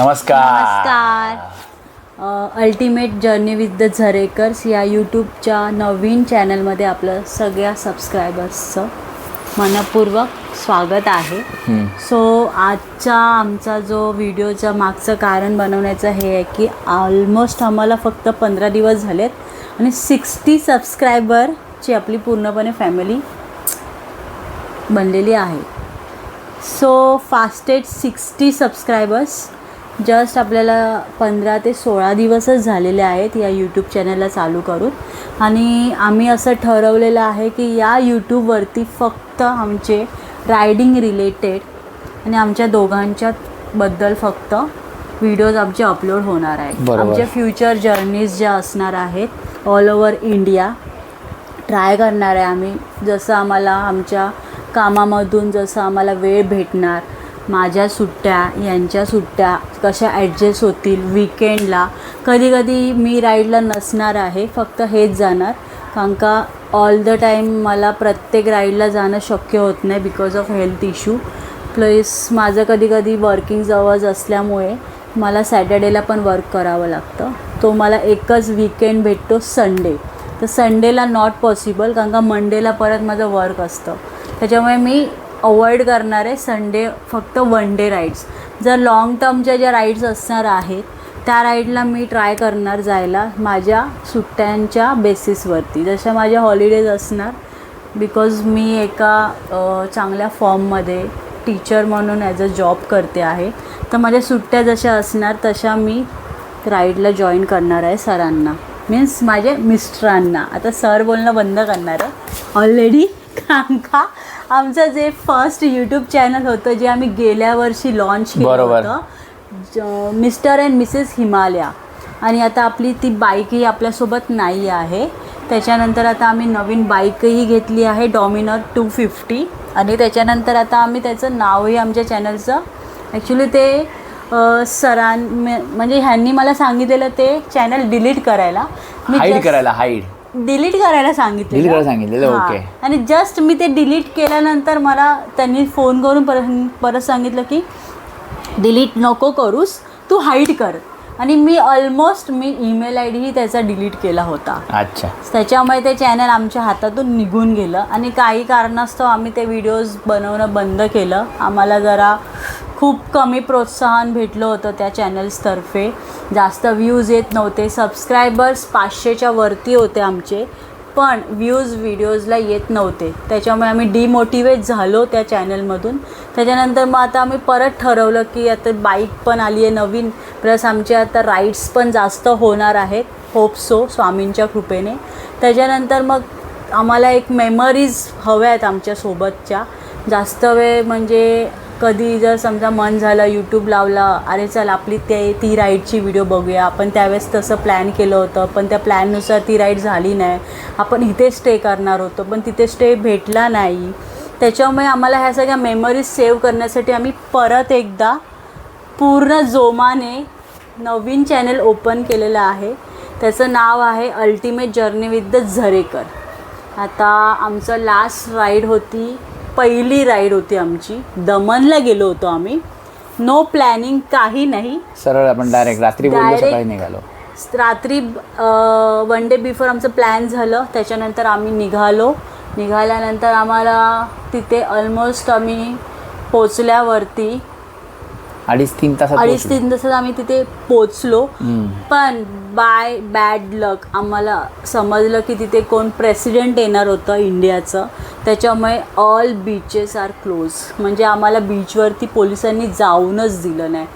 नमस्कार. नमस्कार. Ultimate journey with the Jharekars या यूट्यूबच्या नवीन चॅनलमध्ये आपलं सगळ्या सबस्क्रायबर्सचं मनपूर्वक स्वागत आहे. सो आजचा आमचा जो व्हिडिओच्या मागचं कारण बनवण्याचं हे आहे की ऑलमोस्ट आम्हाला फक्त पंधरा दिवस झालेत आणि सिक्स्टी सबस्क्रायबरची आपली पूर्णपणे फॅमिली बनलेली आहे. So fastest sixty subscribers just आपल्याला पंधरा ते सोळा दिवसच झालेले आहेत या यूट्यूब चॅनलला चालू करून. आणि आम्ही असं ठरवलेलं आहे की या यूट्यूबवरती फक्त आमचे रायडिंग रिलेटेड आणि आमच्या दोघांच्या बद्दल फक्त व्हिडिओज आमचे अपलोड होणार आहेत. आमच्या फ्युचर जर्नीज ज्या असणार आहेत ऑल ओव्हर इंडिया ट्राय करणार आहे आम्ही. जसं आम्हाला आमच्या कामामधून जसं आम्हाला वेळ भेटणार माझ्या सुट्ट्या यांच्या सुट्ट्या कशा ॲडजस्ट होतील विकेंडला कधी कधी मी राईडला नसणार आहे फक्त हेच जाणार. कारण का ऑल द टाईम मला प्रत्येक राईडला जाणं शक्य होत नाही because of health issue plus माझं कधी कधी वर्किंग जवळ असल्यामुळे मला सॅटर्डेला पण वर्क करावं लागतं. तो मला एकच विकेंड भेटतो संडे तर संडेला नॉट पॉसिबल कारण का मंडेला परत माझं वर्क असतं. त्याच्यामुळे मी अवॉइड करणार आहे संडे फक्त वन डे राईड्स जर लाँग टर्मच्या ज्या राईड्स असणार आहेत त्या राईडला मी ट्राय करणार जायला माझ्या सुट्ट्यांच्या बेसिसवरती जशा माझ्या हॉलिडेज असणार बिकॉज मी एका चांगल्या फॉर्ममध्ये टीचर म्हणून ॲज अ जॉब करते आहे. तर माझ्या सुट्ट्या जशा असणार तशा मी राईडला जॉईन करणार आहे सरांना. मीन्स माझे मिस्टरांना. आता सर बोलणं बंद करणार आहे. ऑलरेडी कारण का आमचं जे फर्स्ट यूट्यूब चॅनल होतं जे आम्ही गेल्या वर्षी लॉन्च केलं. होतं मिस्टर अँड मिसेस हिमालया. आणि आता आपली ती बाईकही आपल्यासोबत नाही आहे. त्याच्यानंतर आता आम्ही नवीन बाईकही घेतली आहे डॉमिनर टू फिफ्टी आणि त्याच्यानंतर आता आम्ही त्याचं नावही आमच्या चॅनलचं ॲक्च्युली ते सरां म्हणजे ह्यांनी मला सांगितलेलं ते चॅनल डिलीट करायला. हाईड करायला हाईड डिलीट करायला सांगितलं Delete करायला सांगितलेलं, okay. आणि जस्ट मी ते डिलीट केल्यानंतर मला त्यांनी फोन करून परत परत सांगितलं की डिलीट नको करूस तू हाईड कर. आणि मी ऑलमोस्ट मी ईमेल आय डीही त्याचा डिलीट केला होता. अच्छा. त्याच्यामुळे ते चॅनल आमच्या हातातून निघून गेलं. आणि काही कारणास्तव आम्ही ते व्हिडिओज बनवणं बंद केलं. आम्हाला जरा खूप कमी प्रोत्साहन भेटलं होतं त्या चॅनल्सतर्फे. जास्त व्ह्यूज येत नव्हते. सबस्क्रायबर्स पाचशेच्या वरती होते आमचे पण व्ह्यूज व्हिडिओजला येत नव्हते. त्याच्यामुळे आम्ही डिमोटिवेट झालो त्या चॅनलमधून. त्याच्यानंतर मग आता आम्ही परत ठरवलं की आता बाईक पण आली आहे नवीन. प्लस आमचे आता राईड्स पण जास्त होणार आहेत. होप सो स्वामींच्या कृपेने. त्याच्यानंतर मग आम्हाला एक मेमरीज हव्या आहेत आमच्यासोबतच्या जास्त वेळ म्हणजे कधी जर समजा मन झालं यूट्यूब लावला अरे चल आपली ते ती राईडची व्हिडिओ बघूया. आपण त्यावेळेस तसं प्लॅन केलं होतं पण त्या प्लॅननुसार ती राईड झाली नाही. आपण इथे स्टे करणार होतो पण तिथे स्टे भेटला नाही. त्याच्यामुळे आम्हाला ह्या सगळ्या मेमरीज सेव्ह करण्यासाठी आम्ही परत एकदा पूर्ण जोमाने नवीन चॅनल ओपन केलेलं आहे. त्याचं नाव आहे ultimate journey with the Jharekar आता आमचं लास्ट राईड होती पहिली राईड होती आमची. दमनला गेलो होतो आम्ही. नो प्लॅनिंग काही नाही. सरळ आपण डायरेक्ट रात्री बोललो Direct. सकाळी निघालो. रात्री वन डे बिफोर आमचं प्लॅन झालं. त्याच्यानंतर आम्ही निघालो. निघाल्यानंतर आम्हाला तिथे ऑलमोस्ट आम्ही पोचल्यावरती अडीच तीन तासात अडीच पोहोचलो. तीन तासात आम्ही तिथे पोचलो हम्म. पण बाय बॅड लक आम्हाला समजलं की तिथे कोण प्रेसिडेंट येणार होतं इंडियाचं. त्याच्यामुळे ऑल बीचेस आर क्लोज म्हणजे आम्हाला बीचवरती पोलिसांनी जाऊनच दिलं नाही.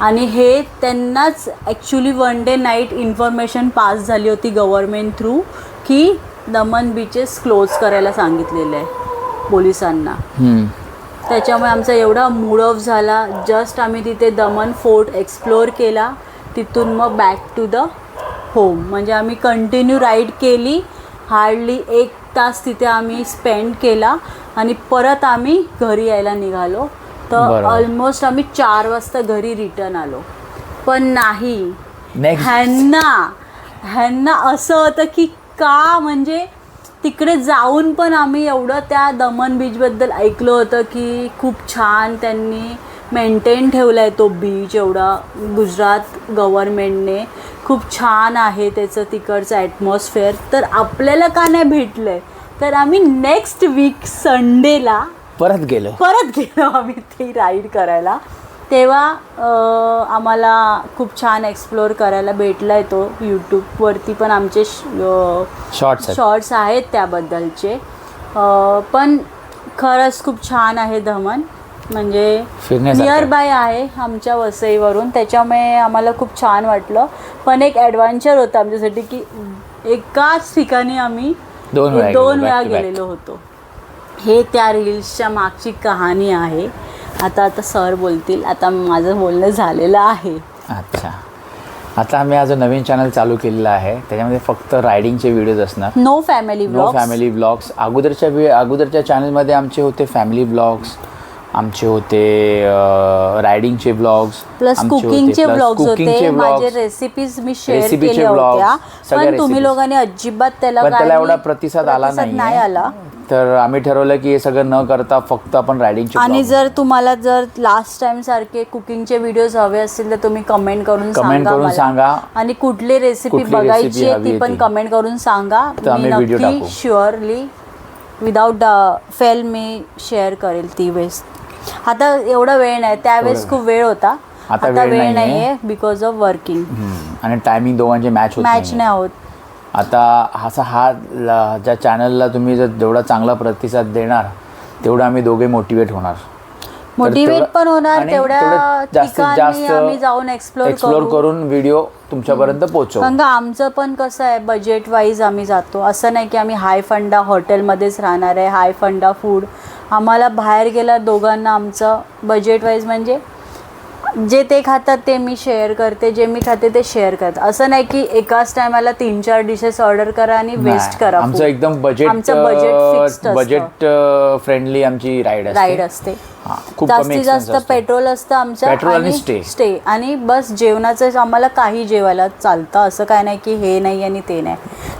आणि हे त्यांनाच actually one day night information pass झाली होती गव्हर्मेंट थ्रू की दमन बीचेस क्लोज करायला सांगितलेलं आहे पोलिसांना. त्याच्यामुळे आमचा एवढा मूड ऑफ झाला. जस्ट आम्ही तिथे दमन फोर्ट एक्सप्लोअर केला. तिथून मग बॅक टू द होम म्हणजे आम्ही कंटिन्यू राईड केली. हार्डली एक तास तिथे आम्ही स्पेंड केला आणि परत आम्ही घरी यायला निघालो तर. ऑलमोस्ट आम्ही चार वाजता घरी रिटर्न आलो पण नाही. ह्यांना ह्यांना असं होतं की का म्हणजे तिकडे जाऊन पण आम्ही एवढं त्या दमन बीचबद्दल ऐकलं होतं की खूप छान त्यांनी मेंटेन ठेवला आहे तो बीच एवढा. गुजरात गव्हर्मेंटने खूप छान आहे त्याचं तिकडचं ॲटमॉस्फिअर तर आपल्याला का नाही भेटलं आहे तर आम्ही नेक्स्ट वीक संडेला परत गेलो. परत गेलो आम्ही ती राईड करायला. तेव्हा आम्हाला खूप छान एक्सप्लोअर करायला भेटला आहे तो यूट्यूबवरती पण आमचे शॉर्ट्स शॉर्ट्स आहेत. त्याबद्दलचे. पण खरंच खूप छान आहे धमन म्हणजे. नियर बाय आहे आमच्या वसईवरून. त्याच्यामुळे आम्हाला खूप छान वाटलं. पण एक ॲडव्हेंचर होतं आमच्यासाठी की एकाच ठिकाणी आम्ही दोन वेळा. गेलेलो होतो. हे त्या रील्सच्या मागची कहाणी आहे. आता आता सर बोलतील. आता माझं बोलणं झालेलं आहे. अच्छा. आता आम्ही आज नवीन चॅनल चालू केलेलं आहे. त्याच्यामध्ये फक्त रायडिंगचे व्हिडिओज असणार. No family no family vlogs अगोदरच्या अगोदरच्या चॅनलमध्ये आमचे होते फॅमिली ब्लॉग्स आमचे होते रायडिंगचे ब्लॉग्स प्लस कुकिंगचे ब्लॉग्स होते माझे रेसिपीज मी शेअर केल्या vlogs, होत्या पण तुम्ही. लोकांनी अजिबात त्याला त्याला एवढा प्रतिसाद आला नाही नाही आला तर आम्ही ठरवलं की हे सगळं न करता फक्त आपण रायडिंगचे आणि जर तुम्हाला जर लास्ट टाइम सारखे कुकिंगचे व्हिडिओज हवे असतील तर तुम्ही कमेंट करून सांगा करून. सांगा. आणि कुठली रेसिपी बघायची ती पण. कमेंट करून सांगा मी नक्की. शुअरली विदाऊट फेल मी शेअर करेल ती वेळेस आता एवढा वेळ नाही त्यावेळेस खूप वेळ होता. आता आता वेळ वेळ नाहीये. नाहीये बिकॉज ऑफ वर्किंग आणि टायमिंग दोघांचे मॅच होत मॅच नाहीये. नाही होत. आता असा हा ल- ज्या चॅनलला तुम्ही जर जेवढा चांगला प्रतिसाद देणार तेवढं आम्ही दोघे मोटिवेट होणार. तर मोटिवेट तेवढं- पण होणार आणि तेवढ्या तेवढं जास्तीत ठिकाणी आम्ही जाऊन एक्सप्लोर एक्सप्लोर करू. करून व्हिडिओ तुमच्यापर्यंत पोहोचवू. कारण का आमचं पण कसं आहे बजेट वाईज आम्ही जातो. असं नाही की आम्ही हाय फंडा हॉटेलमध्येच राहणार आहे हाय फंडा फूड आम्हाला बाहेर गेल्या दोघांना आमचं बजेट वाईज म्हणजे जे ते खातात ते मी शेअर करते जे मी खाते ते शेअर करते. असं नाही की एकाच टायमाला तीन चार डिशेस ऑर्डर करा आणि वेस्ट करा आमचं. एकदम बजेट आमचं बजेट बजेट फ्रेंडली आमची राईड राईड असते. जास्तीत जास्त. पेट्रोल असतं आमचं पेट्रोल आणि. स्टे आणि बस जेवणाचं आम्हाला काही जेवायला चालतं. असं काय नाही की हे नाही आणि ते नाही.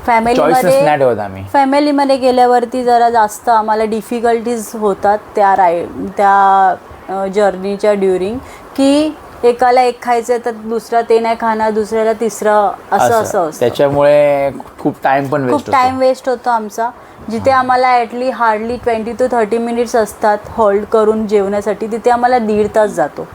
फॅमिलीमध्ये फॅमिलीमध्ये गेल्यावरती जरा जास्त आम्हाला डिफिकल्टीज होतात त्या राय त्या जर्नीच्या ड्युरिंग की एकाला एक खायचं तर दुसरा ते नाही खाणार दुसऱ्याला तिसरं असं असं. असतं. त्याच्यामुळे खूप टाइम पण खूप टाइम वेस्ट होतो आमचा. जिथे आम्हाला ॲटली hardly twenty two thirty minutes असतात होल्ड करून जेवण्यासाठी तिथे आम्हाला दीड तास जातो.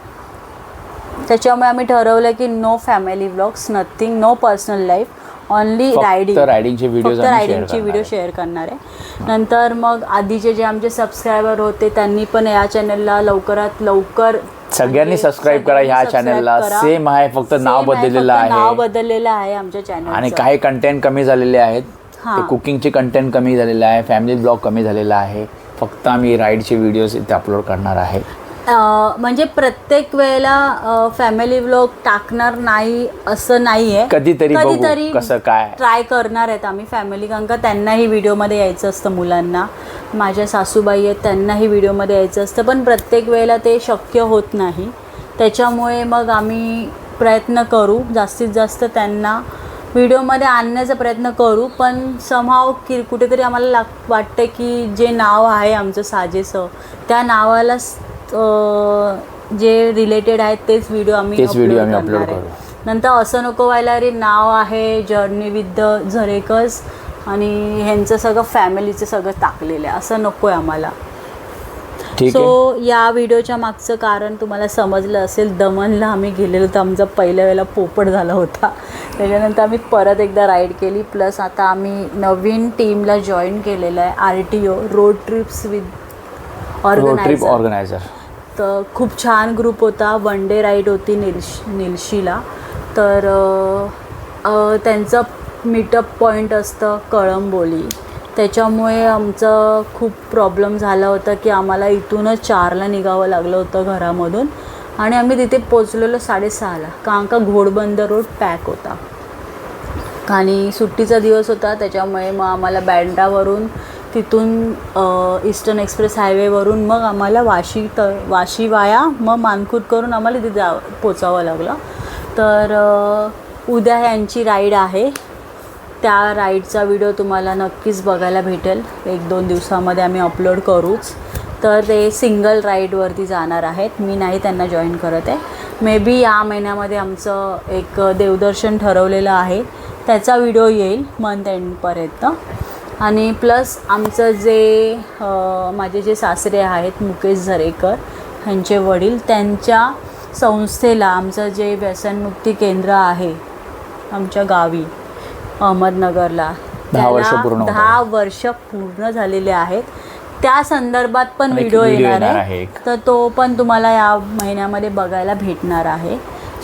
त्याच्यामुळे आम्ही ठरवलं की no family blogs nothing no personal life फक्त रायडिंग रायडिंगचे फक्त share रायडिंगचे व्हिडिओ. शेअर करणार आहे. नंतर मग आधीचे जे आमचे सबस्क्रायबर होते त्यांनी पण या चॅनलला लवकरात लवकर सगळ्यांनी सबस्क्राईब करा ह्या चॅनलला. सेम आहे फक्त नाव आहे, बदललेलं फक्त नाव आहे. बदललेलं आहे आमच्या चॅनल आणि काही कंटेंट कमी झालेले आहेत. ते कुकिंगचे कंटेंट कमी झालेले आहे फॅमिली ब्लॉग कमी झालेला आहे. फक्त आम्ही राईडचे व्हिडिओज इथे अपलोड करणार आहे. म्हणजे प्रत्येक वेळेला फॅमिली व्लॉग टाकणार नाही असं नाही आहे कधीतरी बघू कसं काय. ट्राय करणार आहेत आम्ही फॅमिली कारण का त्यांनाही व्हिडिओमध्ये यायचं असतं मुलांना. माझ्या सासूबाई आहेत त्यांनाही व्हिडिओमध्ये यायचं असतं पण प्रत्येक वेळेला ते शक्य होत नाही. त्याच्यामुळे मग आम्ही प्रयत्न करू जास्तीत जास्त त्यांना व्हिडिओमध्ये आणण्याचा प्रयत्न करू पण समहाव की कुठेतरी आम्हाला लाग वाटतं की जे नाव आहे आमचं साजेसं त्या नावाला जे रिलेटेड आहेत तेच व्हिडिओ आम्ही तेच upload आम्ही करणार आहे. नंतर असं नको व्हायला रे नाव आहे जर्नी विथ द झरेकर्स आणि ह्यांचं सगळं फॅमिलीचं सगळं टाकलेलं आहे. असं नको आहे आम्हाला. सो या व्हिडिओच्या मागचं कारण तुम्हाला समजलं असेल दमनला आम्ही गेलेलो तर आमचा पहिल्या वेळेला पोपट झाला होता. त्याच्यानंतर आम्ही परत एकदा राईड केली. प्लस आता आम्ही नवीन टीमला जॉईन केलेलं आहे R T O road trips with organiser तर खूप छान ग्रुप होता. वन डे राईड होती निलश निलशीला. तर त्यांचं मीटअप पॉईंट असतं कळंबोली. त्याच्यामुळे आमचं खूप प्रॉब्लेम झाला होता की आम्हाला इथूनच चारला निघावं लागलं होतं घरामधून. आणि आम्ही तिथे पोचलेलो साडेसहाला. कारण का घोडबंद रोड पॅक होता. आणि सुट्टीचा दिवस होता त्याच्यामुळे मग आम्हाला बँड्रावरून तिथून ईस्टर्न एक्सप्रेस हायवेवरून मग आम्हाला वाशी त वाशी वाया मग मानखूर करून आम्हाला तिथे जा पोचावं लागलं. तर उद्या यांची राईड आहे. त्या राईडचा व्हिडिओ तुम्हाला नक्कीच बघायला भेटेल. एक दोन दिवसामध्ये आम्ही अपलोड करूच. तर ते सिंगल राईडवरती जाणार आहेत. मी नाही त्यांना जॉईन करत आहे. मे बी या महिन्यामध्ये आमचं एक देवदर्शन ठरवलेलं आहे. त्याचा व्हिडिओ येईल मंथ एंडपर्यंत आणि प्लस आमचं जे माझे जे सासरे आहेत मुकेश झरेकर ह्यांचे वडील त्यांच्या संस्थेला आमचं जे व्यसनमुक्ती केंद्र आहे आमच्या गावी अहमदनगरला दहा वर्ष त्याला पूर्ण होत दहा वर्ष पूर्ण झालेले आहेत. त्या संदर्भात पण व्हिडिओ येणार आहे. तर तो पण तुम्हाला या महिन्यामध्ये बघायला भेटणार आहे.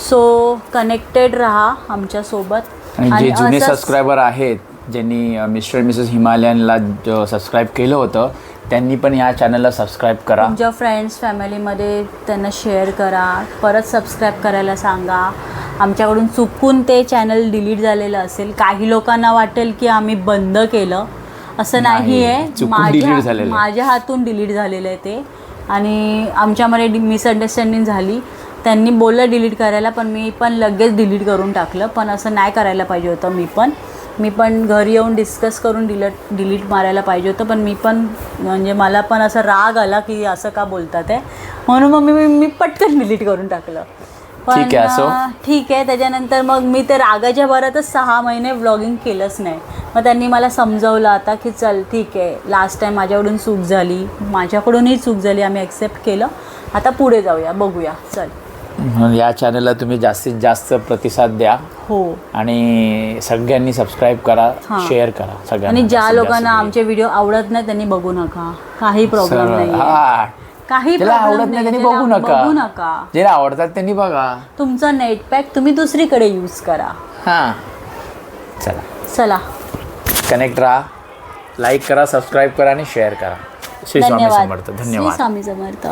सो कनेक्टेड राहा आमच्यासोबत. आणि जे जुने सबस्क्रायबर आहेत ज्यांनी मिस्टर मिसेस हिमालयनला सबस्क्राईब केलं होतं त्यांनी पण या चॅनलला सबस्क्राईब करा. तुमच्या फ्रेंड्स फॅमिलीमध्ये त्यांना शेअर करा. परत सबस्क्राईब करायला सांगा. आमच्याकडून चुकून ते चॅनल डिलीट झालेलं असेल. काही लोकांना वाटेल की आम्ही बंद केलं. असं नाही आहे आहे. माझ्या हातून डिलीट झालेलं आहे ते. आणि आमच्यामध्ये मिसअंडरस्टँडिंग झाली. त्यांनी बोललं डिलीट करायला पण मी पण लगेच डिलीट करून टाकलं. पण असं नाही करायला पाहिजे होतं मी पण. मी पण घरी येऊन डिस्कस करून डिलीट डिलीट मारायला पाहिजे होतं पण मी पण म्हणजे मला पण असा राग आला की असं का बोलतात आहे म्हणून मग मी मी पटकन डिलीट करून टाकलं. अं, ठीक आहे त्याच्यानंतर मग मी ते रागाच्या भरातच सहा महिने व्लॉगिंग केलंच नाही. मग त्यांनी मला समजवलं आता की चल ठीक आहे लास्ट टाईम माझ्याकडून चूक झाली माझ्याकडूनही चूक झाली आम्ही ॲक्सेप्ट केलं. आता पुढे जाऊया बघूया चल. म्हणून या चॅनलला तुम्ही जास्तीत जास्त प्रतिसाद द्या. हो. आणि सगळ्यांनी सबस्क्राईब करा हां. शेअर करा सगळ्यांना. आणि ज्या. लोकांना आमचे व्हिडिओ आवडत नाही त्यांनी बघू नका. काही प्रॉब्लेम. नाही हा. काही ज्याला problem आवडत नाही त्यांनी ज्याला बघू नका. बघू नका. ज्याला आवडतात त्यांनी बघा. तुमचा नेट पॅक तुम्ही दुसरीकडे यूज करा. हां. चला. चला. कनेक्ट राहा. लाईक करा सबस्क्राईब करा आणि शेअर करा. श्री स्वामी धन्यवाद. समर्थ श्री धन्यवाद स्वामी समर्थ.